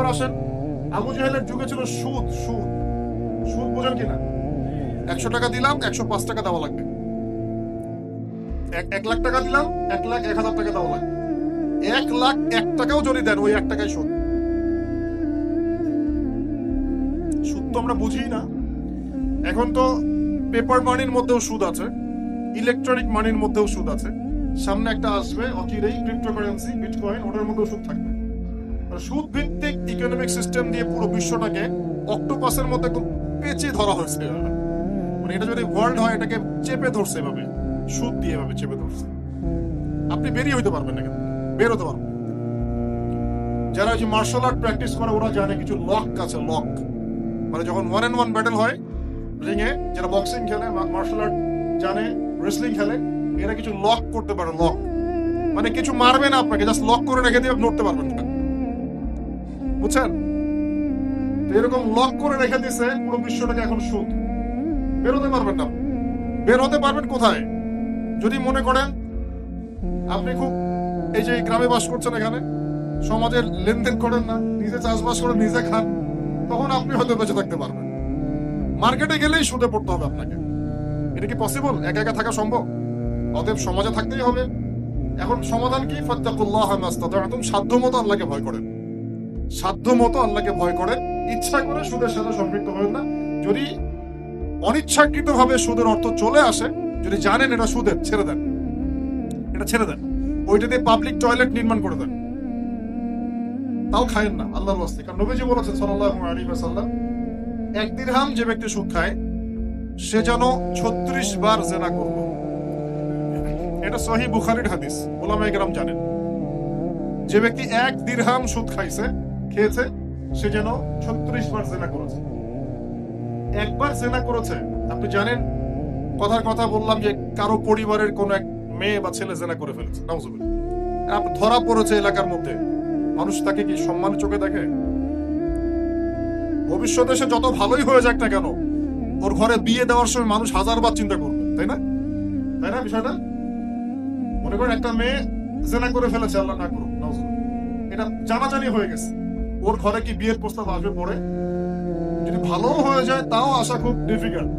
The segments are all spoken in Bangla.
এবার আসেন। আবু জাহেলের যুগে ছিল সুদ সুদ। সুদ বোঝেন কিনা? একশো টাকা দিলাম, একশো পাঁচ টাকা দেওয়া লাগবে। এক লাখ টাকা দিলাম, এক লাখ এক হাজার টাকা দেওয়া লাগবে। এক লাখ এক টাকাও যদি দেন, ওই এক টাকাই সুদ। সুদ তো আমরা বুঝি না। এখন তো পেপার মানির মধ্যেও সুদ আছে ইলেকট্রনিক মানির মধ্যেও সুদ আছে। সামনে একটা আসবে, অচিরেই ক্রিপ্টোকারেন্সি বিটকয়েন ওটার মধ্যেও সুদ থাকবে। সুদ ভিত্তিক ইকোনমিক সিস্টেম দিয়ে পুরো বিশ্বটাকে অক্টোপাসের মধ্যে পেঁচে ধরা হয়েছে। মানে এটা যদি ওয়ার্ল্ড হয়, এটাকে চেপে ধরছে এভাবে, সুদ দিয়ে এভাবে চেপে ধরছে। আপনি বেরিয়ে হইতে পারবেন না কিন্তু বের হতে পারবেন। যারা ওই যে মার্শাল আর্ট প্র্যাকটিস করে, ওরা জানে কিছু লক আছে লক মানে যখন ওয়ান অ্যান্ড ওয়ান ব্যাটেল হয় রিংয়ে যারা বক্সিং খেলে মার্শাল আর্ট জানে রেসলিং খেলে, এরা কিছু লক করতে পারে লক মানে কিছু মারবে না আপনাকে জাস্ট লক করে রেখে দিয়ে নড়তে পারবেন না। বুঝছেন? এরকম লক করে রেখে দিছে, পুরো বিশ্বটাকে এখন সুদ বেরোতে পারবেন না। বের হতে পারবেন কোথায়? যদি মনে করেন, আপনি খুব এই যে গ্রামে বাস করছেন এখানে, সমাজের লেনদেন করেন না, নিজে চাষবাস করে নিজে খান, তখন আপনি হয়তো বেঁচে থাকতে পারবেন। মার্কেটে গেলেই সুদে পড়তে হবে আপনাকে। এটা কি পসিবল একা একা থাকা সম্ভব? অতএব সমাজে থাকতেই হবে। এখন সমাধান কি? ফাত্তাকুল্লাহ মাস্তাতাতুম সাধ্য মতো আল্লাহকে ভয় করেন। সাধ্য মতো আল্লাহকে ভয় করেন। ইচ্ছা করে সুদের সাথে সম্পৃক্ত হবেন না। যদি অনিচ্ছাকৃত ভাবে সুদের অর্থ চলে আসে, যদি জানেন এটা সুদের, ছেড়ে দেন। এটা ছেড়ে দেন। ওইটা দিয়ে পাবলিক টয়লেট নির্মাণ করে দেন। তাও খায়েন না, আল্লাহর ওয়াস্তে। কারণ নবীজি বলেছেন সাল্লাল্লাহু আলাইহি ওয়াসাল্লাম, এক যে ব্যক্তি সুদ খায়, সে যেন ছত্রিশ বার জেনা করল। এটা সহি বুখারির হাদিস। ওলামা একরাম জানেন। যে ব্যক্তি এক দিরহাম সুদ খাইছে খেয়েছে, সে যেন ছত্রিশ বার জেনা করেছে। একবার জেনা করেছে, আপনি জানেন, কথার কথা বললাম যে কারও পরিবারের কোন এক মেয়ে বা ছেলে জেনা করে ফেলেছে। নাউজুবিল্লাহ। আপ- ধরা পড়েছে এলাকার মধ্যে। মানুষ তাকে কি সম্মান চোখে দেখে? ভবিষ্যতে সে যত ভালোই হয়ে যাক না কেন, ওর ঘরে বিয়ে দেওয়ার সময় মানুষ হাজারবার চিন্তা করবে, তাই না? তাই না বিষয়টা? মনে করেন একটা মেয়ে জেনা করে ফেলেছে, আল্লাহ না নাউজুবিল্লাহ। এটা জানাজানি হয়ে গেছে। ওর ঘরে কি বিয়ের প্রস্তাব আসবে পরে? যদি ভালো হয়ে যায়, তাও আসা খুব ডিফিকাল্ট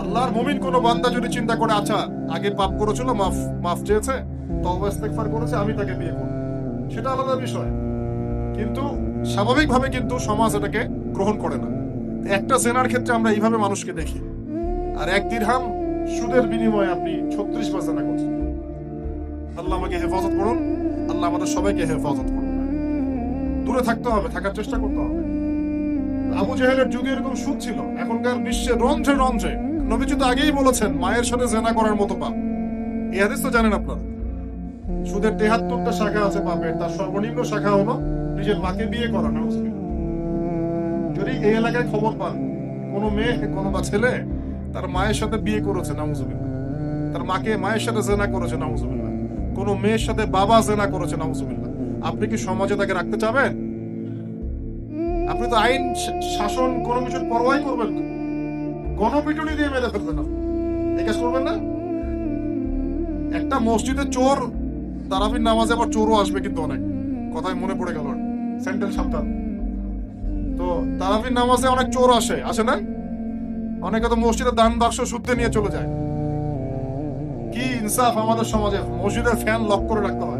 আল্লাহর মুমিন কোনো বান্দা যদি চিন্তা করে আচ্ছা আগে পাপ করেছিল, মাফ মাফ চেয়েছে করেছে, আমি তাকে বিয়ে করব। সেটা আলাদা বিষয়। কিন্তু স্বাভাবিকভাবে কিন্তু সমাজ এটাকে গ্রহণ করে না। একটা জেনার ক্ষেত্রে আমরা এইভাবে মানুষকে দেখি। আর এক দিরহাম সুদের বিনিময়ে আপনি ছত্রিশ বার করছেন। আল্লাহ আমাকে হেফাজত করুন। আল্লাহ আমাদের সবাইকে হেফাজত করুন। দূরে থাকতে হবে, থাকার চেষ্টা করতে হবে। আবু জাহেলের যুগে এরকম সুদ ছিল। এখনকার বিশ্বে রন্ধ্রে রন্ধ্রে, নবীজি তো আগেই বলেছেন, মায়ের সাথে জেনা করার মতো পাপ। এই হাদিস তো জানেন আপনারা। সুদের তেহাত্তরটা শাখা আছে পাপের, তার সর্বনিম্ন শাখা হলো নিজের মাকে বিয়ে করা নাউজুবিল্লাহ। যদি এই এলাকায় খবর পান, কোনো মেয়ে, কোনো বা ছেলে তার মায়ের সাথে বিয়ে করেছে নাউজুবিল্লাহ তার মাকে মায়ের সাথে জেনা করেছে নাউজুবিল্লাহ কোনো মেয়ের সাথে বাবা জেনা করেছে নাউজুবিল্লাহ আপনি কি সমাজে তাকে রাখতে চাবেন? আপনি তো আইন শাসন কোনো কিছুর পরোয়াই করবেন গণপিটুনি দিয়ে মেরে ফেলবেন। এই কাজ করবেন না? একটা মসজিদে চোর তারাবির নামাজে আবার চোরও আসবে কিন্তু অনেক। কথায় মনে পড়ে গেল সেন্ট্রাল সাবধান তো তারাবির নামাজে অনেক চোর আসে। আসে না? অনেকে তো মসজিদে দান, বাক্স শুদ্ধে নিয়ে চলে যায়। কি ইনসাফ আমাদের সমাজে। মসজিদে ফ্যান লক করে রাখতে হয়।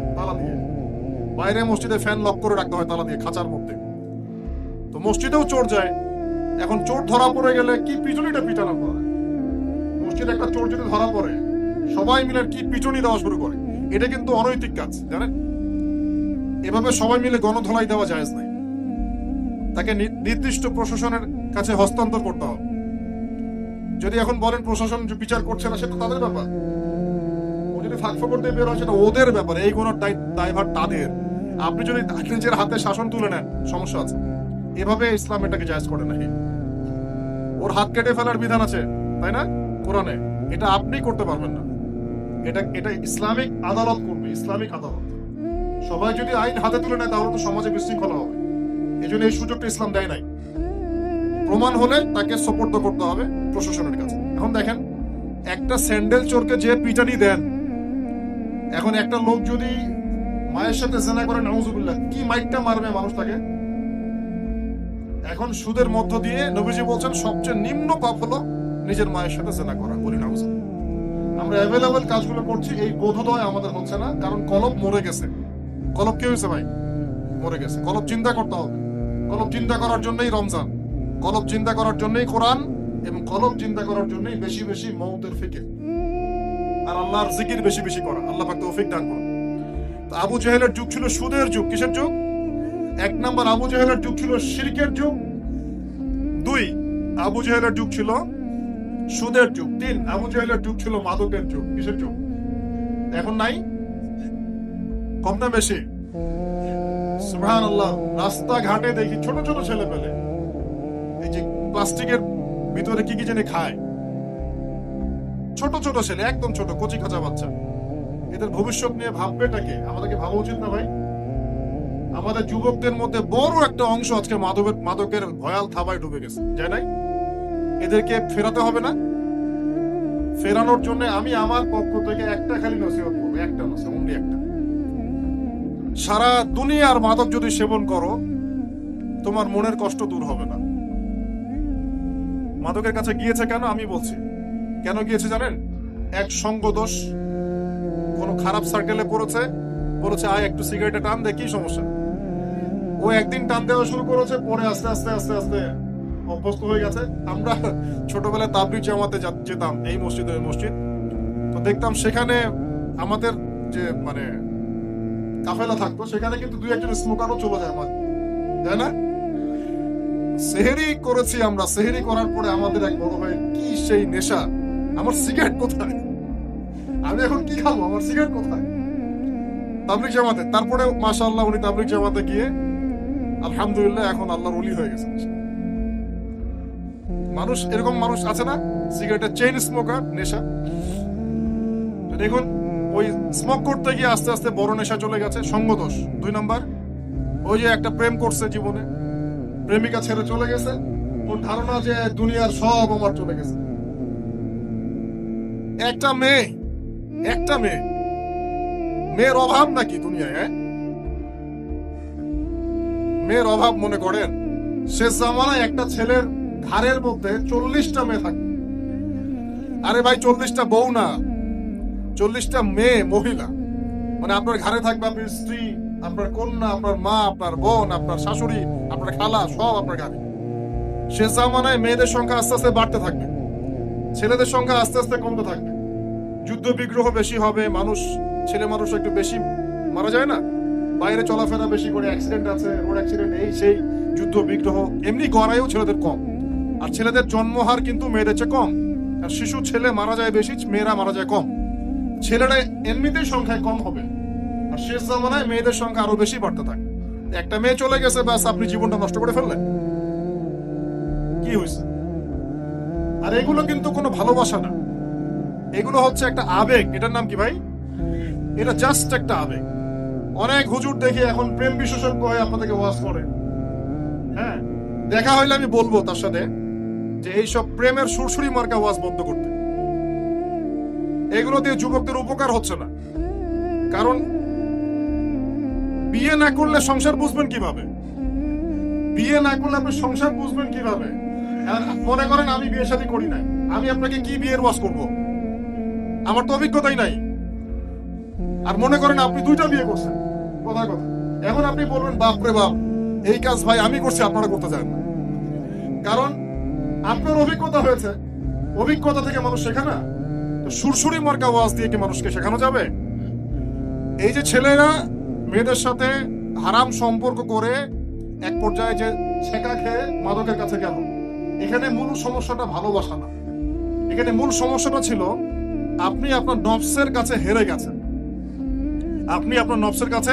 বাইরে মসজিদে ফ্যান লক করে রাখতে হয় তালা দিয়ে, খাঁচার মধ্যে। তো মসজিদেও চোর যায়। এখন চোর ধরা পড়ে গেলে কি পিটুনিটা পিটানো পড়ে মসজিদে একটা চোর যদি ধরা পড়ে, সবাই মিলে কি পিটুনি দেওয়া শুরু করে? এটা কিন্তু অনৈতিক কাজ, জানেন? এভাবে সবাই মিলে গণধলাই দেওয়া যায় নাই। তাকে নির্দিষ্ট প্রশাসনের কাছে হস্তান্তর করতে হবে। যদি এখন বলেন প্রশাসন বিচার করছে না সেটা তাদের ব্যাপার। ও যদি ফাঁক ফকর দিয়ে বের হয়, সেটা ওদের ব্যাপার। এই কোনো দায়ভার তাদের। আপনি যদি নিজের হাতে শাসন তুলে নেন, সমস্যা আছে। এভাবে ইসলাম এটাকে জায়েজ করে নাকি ওর হাত কেটে ফেলার বিধান আছে, তাই না? কোরআনে। এটা আপনি করতে পারবেন না। এটা এটা ইসলামিক আদালত করবে, ইসলামিক আদালত। সবাই যদি আইন হাতে তুলে নেয়, তাহলে তো সমাজে বিশৃঙ্খলা হবে। এই জন্য এই সুযোগটা ইসলাম দেয় নাই। প্রমাণ হলে তাকে সোপর্দ করতে হবে প্রশাসনের কাছে। এখন দেখেন, একটা স্যান্ডেল চোরকে যে পিটানি দেন, এখন একটা লোক যদি মায়ের সাথে জেনা করে নাউজুবিল্লাহ কি মাইকটা মারবে মানুষটাকে? এখন সুদের মধ্য দিয়ে নবীজি বলছেন, সবচেয়ে নিম্ন পাপ হলো নিজের মায়ের সাথে জেনা করা। বলি নাউজুবিল্লাহ আমরা অ্যাভেলেবেল কাজগুলো করছি, এই বোধোদয় আমাদের হচ্ছে না, কারণ কলব মরে গেছে। কলব কি হয়েছে ভাই? মরে গেছে। কলব চিন্তা করতে হবে। কলব চিন্তা করার জন্যই রমজান। কলব চিন্তা করার জন্যই কোরআন, এবং কলব চিন্তা করার জন্যই বেশি বেশি মৌতের ফিকির। আর আল্লাহর জিকির বেশি বেশি করা। আল্লাহ পাক তৌফিক দান করুন। আবু জাহেলের যুগ ছিল সুদের যুগ। কিসের যুগ? এক নম্বর আবু জাহেলের যুগ ছিল শিরকের যুগ। দুই, আবু জাহেলের যুগ ছিল সুদের যুগ। তিন, আবু জাহেলের যুগ ছিল মাদকের যুগ। কিসের যুগ? এখন নাই? কম না বেশি? সুবহান আল্লাহ রাস্তাঘাটে দেখি ছোট ছোট ছেলে পেলে এই যে প্লাস্টিকের ভিতরে কি কি জানি খায়। ছোট ছোট ছেলে, একদম ছোট, কচি কাঁচা বাচ্চা। এদের ভবিষ্যৎ নিয়ে ভাববেটাকে আমাদেরকে ভাবা উচিত না ভাই? আমাদের যুবকদের মধ্যে বড় একটা অংশ আজকে মাদকের মাদকের ভয়াল থাবায় ডুবে গেছে। যায় নাই? এদেরকে ফেরাতে হবে না? ফেরানোর জন্য আমি আমার পক্ষ থেকে একটা খালি নসিহত করব, একটা নসিহত অনলি একটা। সারা দুনিয়ার মাদক যদি সেবন করো, তোমার মনের কষ্ট দূর হবে না। মাদকের কাছে গিয়েছে কেন? আমি বলছি। কেন গিয়েছে জানেন? এক সঙ্গ দোষ কোনো খারাপ সার্কেলে পড়েছে, বলেছে, আয়, একটু সিগারেটে টান দে কি সমস্যা। ও একদিন টান দেওয়া শুরু করেছে, পরে আস্তে আস্তে আস্তে আস্তে অভ্যস্ত হয়ে গেছে। আমরা ছোটবেলায় তাবলিগ জামাতে যেতাম এই মসজিদে, ওই মসজিদ। তো দেখতাম সেখানে আমাদের যে মানে কাফেলা থাকতো, সেখানে কিন্তু দুই একজন স্মোকারও চলে যায় আমার তাই না? সেহেরি করেছি আমরা, সেহেরি করার পরে আমাদের এক বড় ভাই, কি সেই নেশা? আমার সিগারেট কোথায়? আমি এখন কি খাব? আমার সিগারেট কোথায়? তাবলিক জামাতে। তারপরে মাসা আল্লাহ উনি তাবলিক জামাতে গিয়ে, আলহামদুলিল্লাহ, এখন আল্লাহর ওলি হয়ে গেছে মানুষ, এরকম মানুষ আছে না সিগারেটের চেইন স্মোকার নেশা। দেখুন, ওই স্মোক করতে গিয়ে আস্তে আস্তে বড় নেশা চলে গেছে, সঙ্গদোষ। দুই নাম্বার, ওই যে একটা প্রেম করছে জীবনে, প্রেমিকা ছেড়ে চলে গেছে, ওর ধারণা যে দুনিয়ার সব আমার চলে গেছে। একটা মেয়ে একটা মেয়ে। মেয়ের অভাব নাকি দুনিয়ায় হ্যাঁ? মেয়ের অভাব মনে করেন, শেষ জামানায় একটা ছেলের ঘাড়ের মধ্যে চল্লিশটা মেয়ে থাকে। আরে ভাই, চল্লিশটা বউ না, চল্লিশটা মেয়ে মহিলা। মানে আপনার ঘাড়ে থাকবে আপনার স্ত্রী, আপনার কন্যা, আপনার মা, আপনার বোন, আপনার শাশুড়ি, আপনার খালা, সব আপনার ঘাড়ে। শেষ জামানায় মেয়েদের সংখ্যা আস্তে আস্তে বাড়তে থাকবে। ছেলেদের সংখ্যা আস্তে আস্তে কমতে থাকবে। যুদ্ধ বিগ্রহ বেশি হবে, মানুষ, ছেলে মানুষ একটু বেশি মারা যায় না? বাইরে চলাফেরা বেশি করে অ্যাক্সিডেন্ট আছে রোড অ্যাক্সিডেন্ট এই সেই যুদ্ধ বিগ্রহ এমনি গড়াইও ছেলেদের কম। আর ছেলেদের জন্মহার কিন্তু মেয়েদের চেয়ে কম। আর শিশু, ছেলে মারা যায় বেশি, মেয়েরা মারা যায় কম। ছেলেরা এমনিতেই সংখ্যায় কম হবে। আর শেষ জামানায় মেয়েদের সংখ্যা আরও বেশি বাড়তে থাকে। একটা মেয়ে চলে গেছে, ব্যাস আপনি জীবনটা নষ্ট করে ফেললেন। কি হয়েছে আর এগুলো কিন্তু কোনো ভালোবাসা না। এগুলো হচ্ছে একটা আবেগ। এটার নাম কি ভাই? এটা জাস্ট একটা আবেগ। অনেক হুজুর দেখি এখন প্রেম বিশেষজ্ঞ হয়ে আপনাদেরকে ওয়াজ করে। হ্যাঁ? দেখা হইলে আমি বলব তার সাথে যে এইসব প্রেমের সুরসুরি মার্কা ওয়াজ বন্ধ করতে। এগুলো দিয়ে যুবকদের উপকার হচ্ছে না। কারণ বিয়ে না করলে সংসার বুঝবেন কীভাবে? বিয়ে না করলে আপনি সংসার বুঝবেন কীভাবে? মনে করেন আমি বিয়ে শাদী করি নাই। আমি আপনাকে কি বিয়ের ওয়াজ করব? আমার তো অভিজ্ঞতাই নাই। আর মনে করেন আপনি দুইটা বিয়ে করছেন। কথা কথা এখন আপনি বলবেন, বাপ রে বাপ, এই কাজ ভাই আমি করছি, আপনারা করতে চান না। কারণ আপনার অভিজ্ঞতা হয়েছে। অভিজ্ঞতা থেকে মানুষ শেখে না তো সুরসুরি মার্কা ওয়াজ দিয়ে কি মানুষকে শেখানো যাবে? এই যে ছেলেরা মেয়েদের সাথে হারাম সম্পর্ক করে এক পর্যায়ে যে ছেঁকা খেয়ে মাদকের কাছে গেল, এখানে মূল সমস্যাটা ভালোবাসা না। এখানে মূল সমস্যাটা ছিল আপনি আপনার নফসের কাছে হেরে গেছেন। আপনি আপনার নফসের কাছে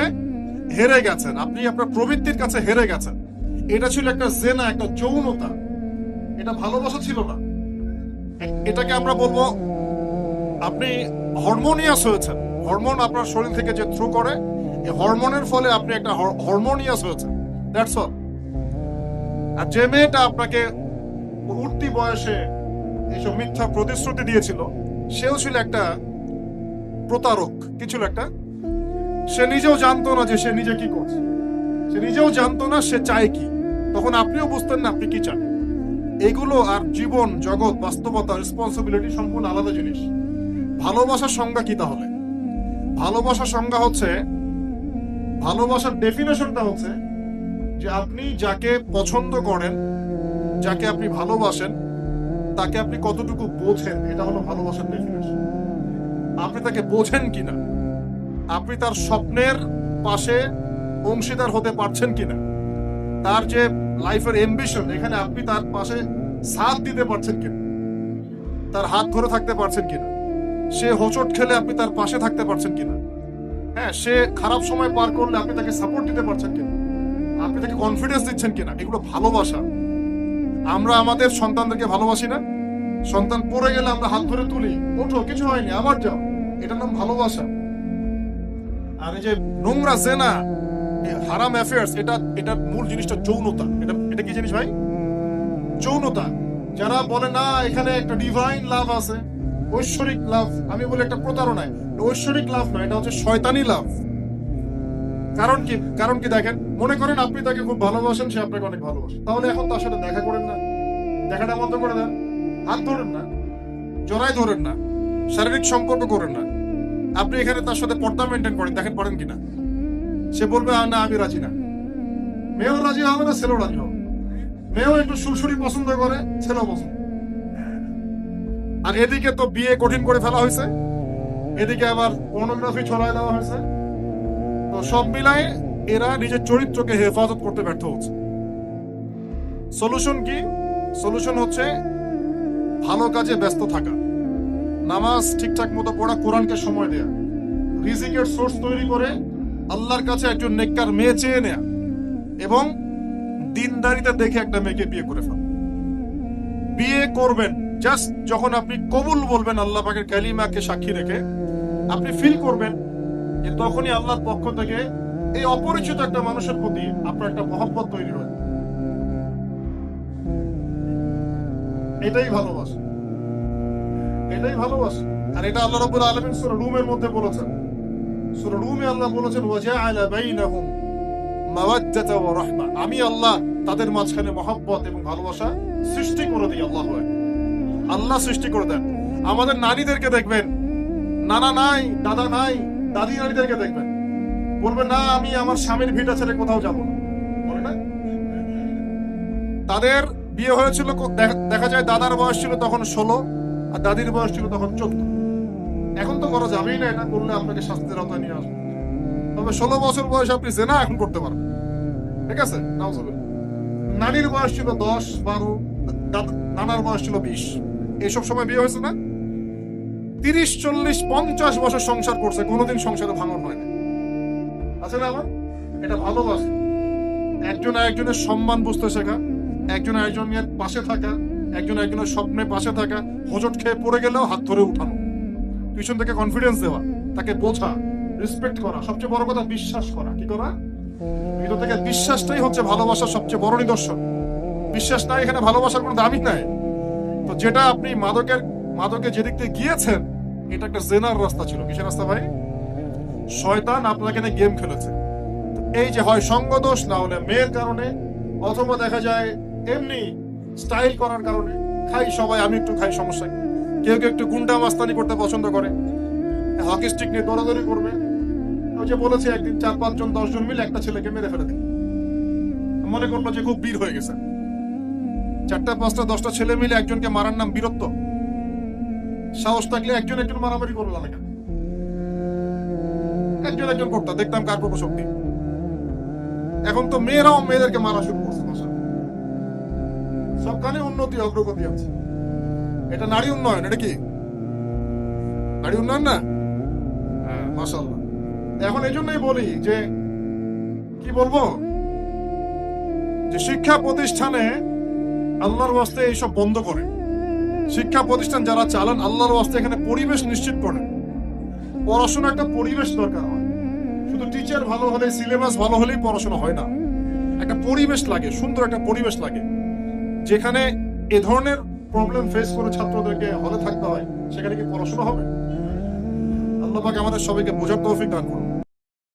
হেরে গেছেন। আপনি আপনার প্রবৃত্তির কাছে হেরে গেছেন। এটা ছিল একটা জেনা, একটা যৌনতা। এটা ভালোবাসা ছিল না। এটাকে আমরা বলব, আপনি হরমোনিয়াস হয়েছেন। হরমোন আপনার শরীর থেকে যে থ্রু করে, এই হরমোনের ফলে আপনি একটা হরমোনিয়াস হয়েছেন। দ্যাটস অল আর যে মেয়েটা আপনাকে উঠতি বয়সে এইসব মিথ্যা প্রতিশ্রুতি দিয়েছিল সেও ছিল একটা প্রতারক। কি ছিল একটা? সে নিজেও জানতো না যে সে নিজে কি করছে। সে নিজেও জানতো না সে চায় কি। তখন আপনিও বুঝতেন না আপনি কি চান। এগুলো আর জীবন, জগৎ, বাস্তবতা রেসপন্সিবিলিটি সম্পূর্ণ আলাদা জিনিস। ভালোবাসার সংজ্ঞা কি তাহলে? ভালোবাসার সংজ্ঞা হচ্ছে, ভালোবাসার ডেফিনেশনটা হচ্ছে যে আপনি যাকে পছন্দ করেন, যাকে আপনি ভালোবাসেন তাকে আপনি কতটুকু বোঝেন, এটা হলো ভালোবাসার ডেফিনেশন আপনি তাকে বোঝেন কিনা? আপনি তার স্বপ্নের পাশে অংশীদার হতে পারছেন কিনা? তার যে লাইফের এম্বিশন এখানে আপনি তার পাশে সাথ দিতে পারছেন কিনা? তার হাত ধরে থাকতে পারছেন কিনা? সে হোঁচট খেলে আপনি তার পাশে থাকতে পারছেন কিনা? হ্যাঁ সে খারাপ সময় পার করলে আপনি তাকে সাপোর্ট দিতে পারছেন কিনা? আপনি তাকে কনফিডেন্স দিচ্ছেন কিনা? এগুলো ভালোবাসা। আমরা আমাদের সন্তানদেরকে ভালোবাসি না? সন্তান পড়ে গেলে আমরা হাত ধরে তুলি, ওঠো, কিছু হয়নি, আবার যাও। এটার নাম ভালোবাসা। আর এই যে নোংরা জেনা হারাম অ্যাফেয়ার্স এটা এটার মূল জিনিসটা যৌনতা। এটা এটা কি জিনিস ভাই? যৌনতা। যারা বলে, না, এখানে একটা ডিভাইন লাভ আছে, ঐশ্বরিক লাভ আমি বলি একটা প্রতারণায়। ঐশ্বরিক লাভ নয় এটা হচ্ছে শয়তানি লাভ কারণ কি? কারণ কি দেখেন? মনে করেন আপনি তাকে খুব ভালোবাসেন সে আপনাকে অনেক ভালোবাসে। তাহলে এখন তার সাথে দেখা করেন না। দেখাটা বন্ধ করে দেন। হাত ধরেন না। জড়াই ধরেন না। শারীরিক সম্পর্ক করেন না। আপনি এখানে তার সাথে পর্দা মেনটেন করেন। দেখেন পারেন কিনা? সে বলবে "আ, না আমি রাজি না। মেয়েও রাজি হবে না ছেলেও রাজি হবে মেয়েও একটু সুরসুরি পছন্দ করে ছেলেও পছন্দ আর এদিকে তো বিয়ে কঠিন করে ফেলা হয়েছে। এদিকে আবার পর্নোগ্রাফি ছড়ায় দেওয়া হয়েছে। তো সব মিলায় এরা নিজের চরিত্রকে হেফাজত করতে ব্যর্থ হচ্ছে। সলিউশন কি? সলিউশন হচ্ছে ভালো কাজে ব্যস্ত থাকা। নামাজ ঠিকঠাক মতো পড়া, কোরআনকে সময় দেয়া। রিজিকের সোর্স তৈরি করে আল্লাহর কাছে একজন নেককার মেয়ে চেয়ে নেয়া এবং দিনদারিতে দেখে একটা মেয়েকে বিয়ে করে ফেলা। বিয়ে করবেন জাস্ট যখন আপনি কবুল বলবেন আল্লাহ পাকের কালিমাকে সাক্ষী রেখে, আপনি ফিল করবেন যে তখনই আল্লাহর পক্ষ থেকে এই অপরিচিত একটা মানুষের প্রতি আপনার একটা মহব্বত তৈরি হয়। এটাই ভালোবাসা। এটাই ভালোবাসা। আর এটা আল্লাহ রাব্বুল আলামিন সূরা রুমের মধ্যে বলেছেন। সূরা রুমে আল্লাহ বলেছেন, ওয়াজআলা বাইনাহুম ওয়া রাহমা। আমি আল্লাহ তাদের মাঝখানে মহব্বত এবং ভালোবাসা সৃষ্টি করে দিই, আল্লাহ আল্লাহ সৃষ্টি করে দেন। আমাদের নারীদেরকে দেখবেন, নানা নাই, দাদা নাই দাদি নারীদেরকে দেখবেন। বলবে, না, আমি আমার স্বামীর ভিটা ছেড়ে কোথাও যাব না। তাদের বিয়ে হয়েছিল দেখা- যায় দাদার বয়স ছিল তখন ষোলো, আর দাদির বয়স ছিল তখন চোদ্দ। এখন তো করা যাবেই না, এটা করলে আপনাকে শাস্তির আওতায় নিয়ে আসবে। তবে ষোলো বছর বয়সে আপনি জেনা এখন করতে পারবেন। ঠিক আছে। নানির বয়স ছিল দশ, বারো নানার বয়স ছিল বিশ। এইসব সময় বিয়ে হয়েছে না? তিরিশ, চল্লিশ, পঞ্চাশ বছর সংসার করছে, কোনোদিন সংসারে ভাঙন হয় না। আছে না আমার? এটা ভালোবাসা একজন একজনের সম্মান বুঝতে শেখা, একজন একজনের পাশে থাকা, একজন একজনের স্বপ্নে পাশে থাকা, হোজট খেয়ে পড়ে গেলেও হাত ধরে উঠানো। পিছন থেকে কনফিডেন্স দেওয়া, তাকে বোঝা রেসপেক্ট করা, সবচেয়ে বড় কথা বিশ্বাস করা। কি করা? ভিতর থেকে বিশ্বাসটাই হচ্ছে ভালোবাসার সবচেয়ে বড় নিদর্শন। বিশ্বাস নাই এখানে, ভালোবাসার কোনো দামই নাই। তো যেটা আপনি মাদকের, মাদকে যেদিক থেকে গিয়েছেন এটা একটা জেনার রাস্তা ছিল। কিসের রাস্তা ভাই? শয়তান আপনাকে নিয়ে গেম খেলেছে। এই যে হয় সঙ্গ দোষ না হলে মেয়ের কারণে, অথবা দেখা যায় এমনি স্টাইল করার কারণে, খাই সবাই, আমি একটু খাই, সমস্যা কেউ কেউ একটু গুন্ডা মাস্তানি করতে পছন্দ করে। হকি স্টিক নিয়ে দৌড়াদৌড়ি করবে। ওই যে বলেছে, একদিন চার পাঁচজন, দশজন মিলে একটা ছেলেকে মেরে ফেলে দিল মনে করল যে খুব বীর হয়ে গেছে। চারটা, পাঁচটা, দশটা ছেলে মিলে একজনকে মারার নাম বীরত্ব। সাহস থাকলে একজন একজন মারামারি করল না কেন? একজন একজন করতো দেখতাম কার কত শক্তি। এখন তো মেয়েরাও মেয়েদেরকে মারা শুরু করছে সবখানে উন্নতি অগ্রগতি আছে। এটা নারী উন্নয়ন এটা কি? নারী উন্নয়ন না? হ্যাঁ। মাসাল্লাহ এখন এই জন্যই বলি যে কি বলব? যে শিক্ষা প্রতিষ্ঠানে আল্লাহর ওয়াস্তে এইসব বন্ধ করে। শিক্ষা প্রতিষ্ঠান যারা চালান, আল্লাহর ওয়াস্তে এখানে পরিবেশ নিশ্চিত করেন পড়াশোনা একটা পরিবেশ দরকার হয়। শুধু টিচার ভালো হলে সিলেবাস ভালো হলেই পড়াশোনা হয় না। একটা পরিবেশ লাগে, সুন্দর একটা পরিবেশ লাগে। যেখানে এ ধরনের প্রবলেম ফেস করে ছাত্রদেরকে হলে থাকতে হয়, সেখানে কি পড়াশোনা হবে? আল্লাহ আমাদের সবাইকে বোঝার তৌফিক দান করুন।